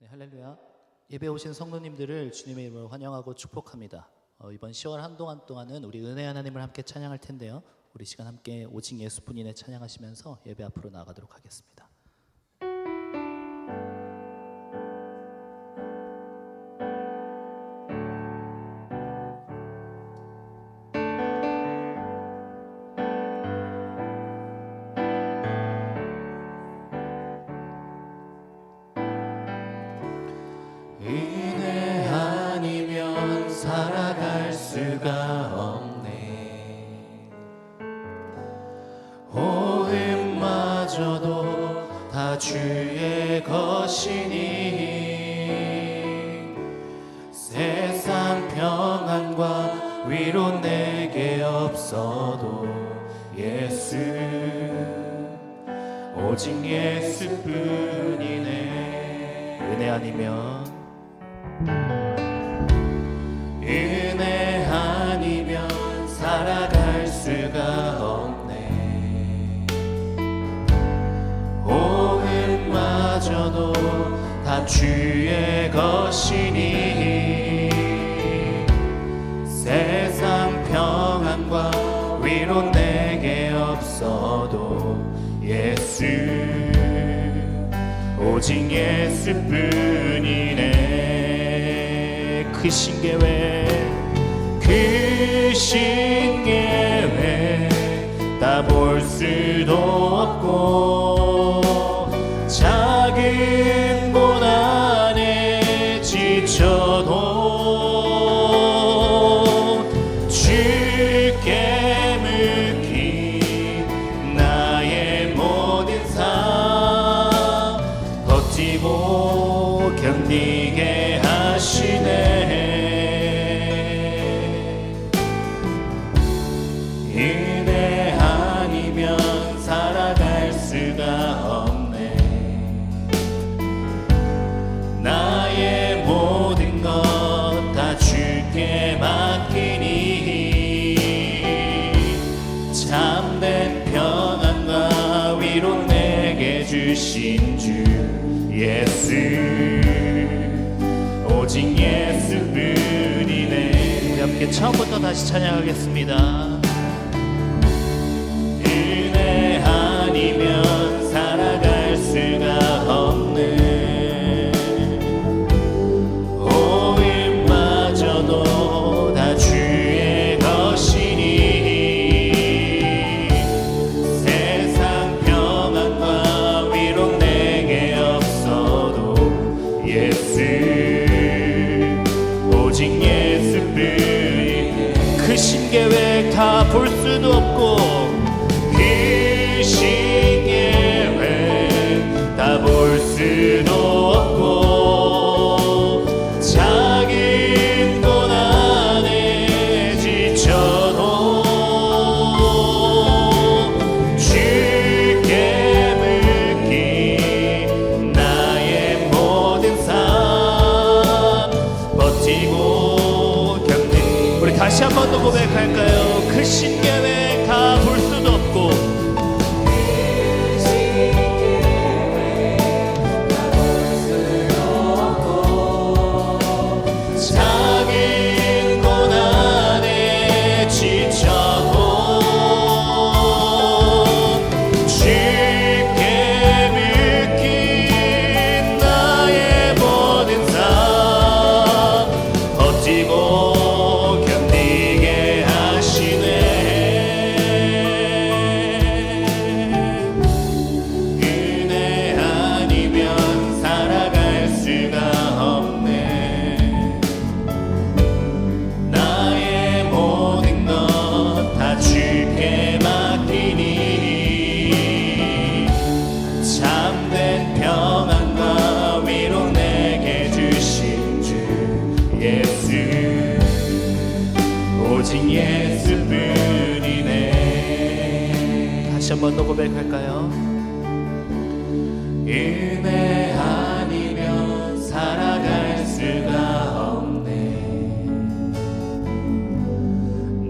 네, 할렐루야. 예배 오신 성도님들을 주님의 이름으로 환영하고 축복합니다. 어, 이번 10월 한동안 동안은 우리 은혜 하나님을 함께 찬양할 텐데요. 우리 시간 함께 오직 예수뿐이네 찬양하시면서 예배 앞으로 나가도록 하겠습니다. 예수 오직 예수뿐이네. 은혜 아니면 은혜 아니면 살아갈 수가 없네. 호흡마저도 다 주의 것이 없어도 예수 오직 예수뿐이네. 크신 계획 크신 계획 다 볼 수도 없고 주신 주 예수. 오직 예수뿐이네. 우리 함께 처음부터 다시 찬양하겠습니다 고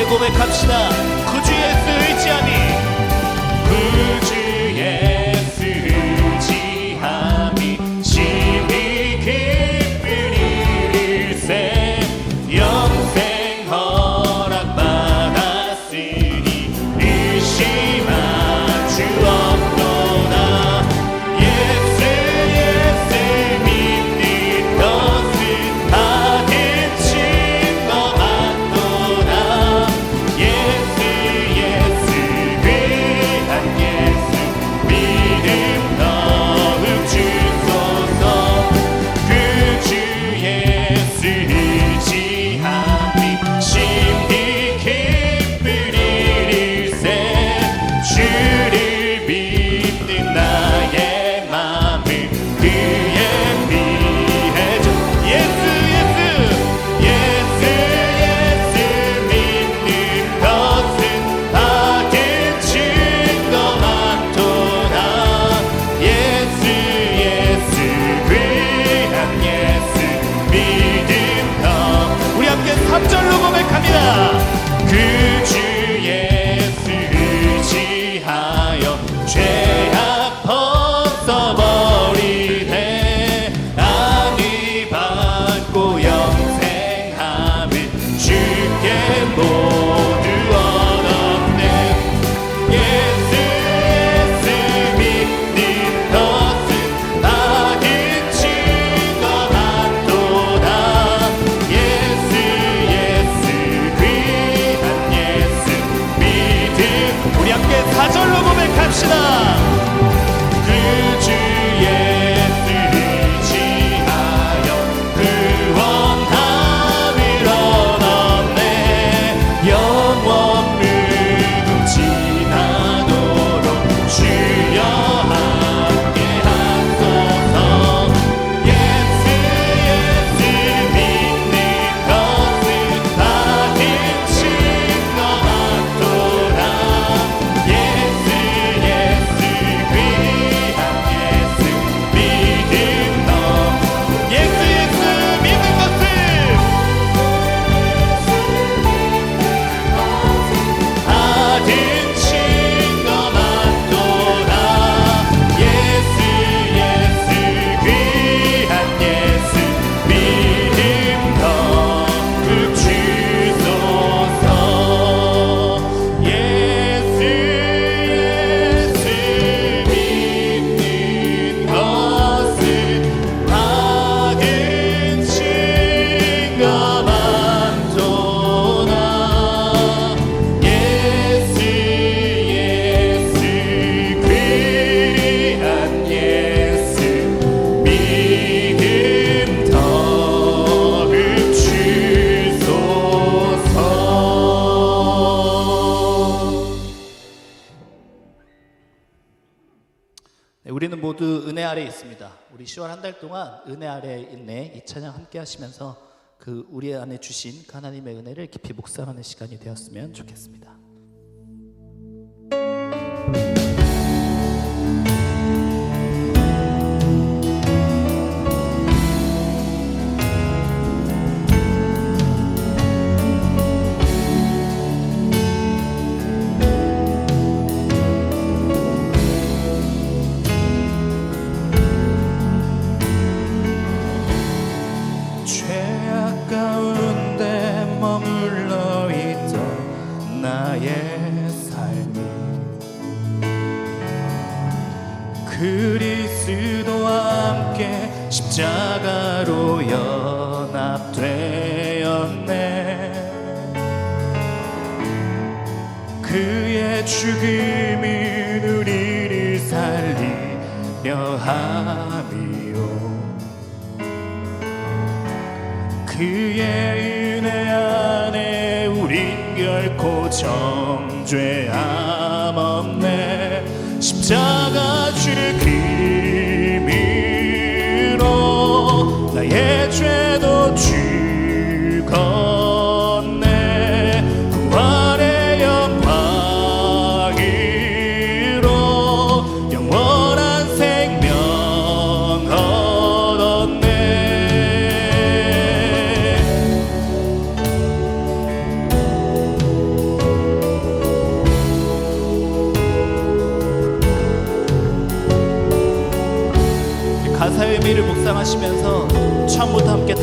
함께 고백합시다. 是的 우리는 모두 은혜 아래 있습니다. 우리 10월 한 달 동안 은혜 아래 있네 이 찬양 함께 하시면서 그 우리 안에 주신 그 하나님의 은혜를 깊이 묵상하는 시간이 되었으면 좋겠습니다. 죽음이 우리를 살리려 하미요. 그의 은혜 안에 우린 결코 정죄함 없네. 십자가 주를 그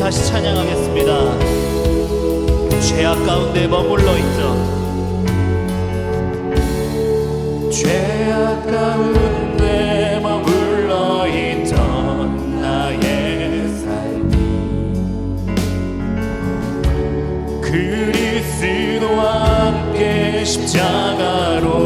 다시 찬양하겠습니다. 죄악 가운데 머물러 있던 죄악 가운데 머물러 있던 나의 삶이 그리스도와 함께 십자가로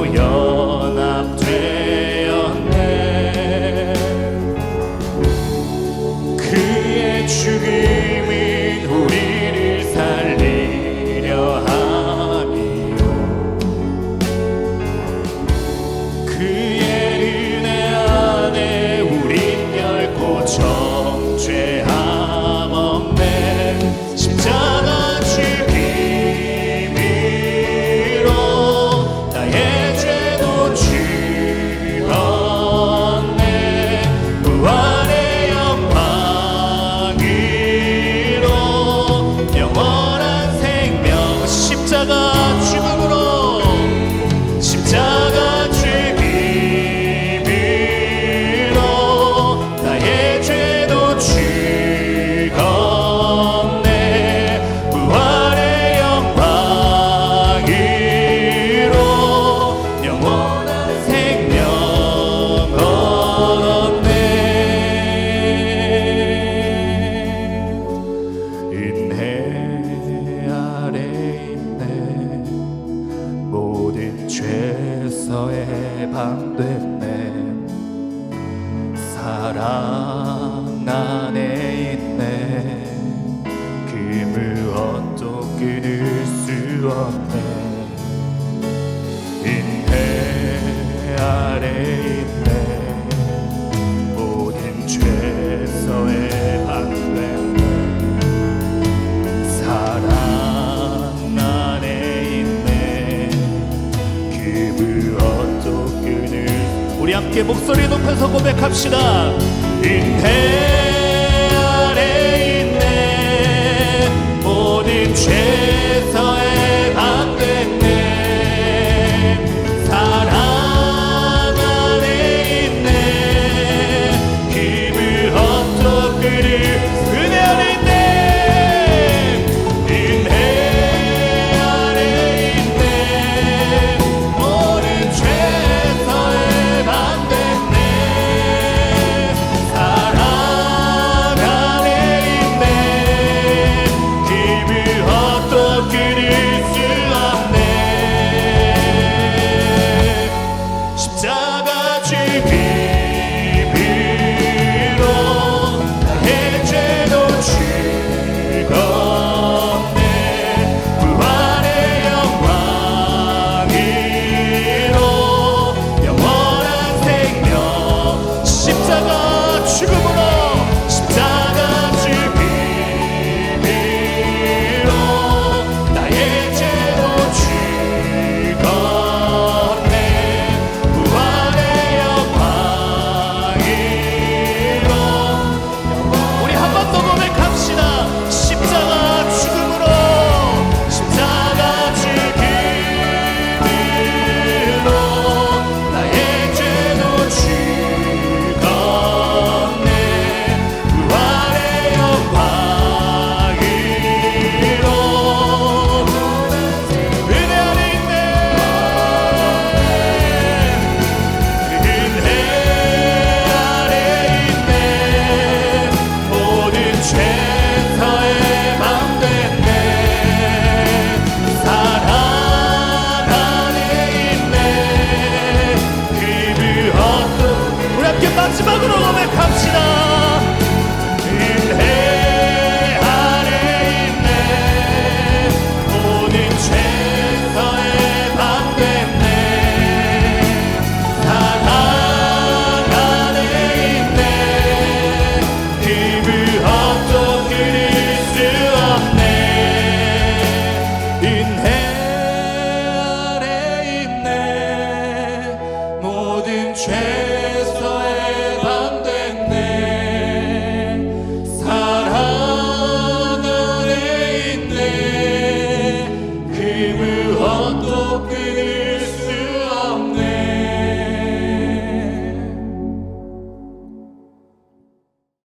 해방돼 함께 목소리 높여서 고백합시다. 인해 아래 있네 모든 죄.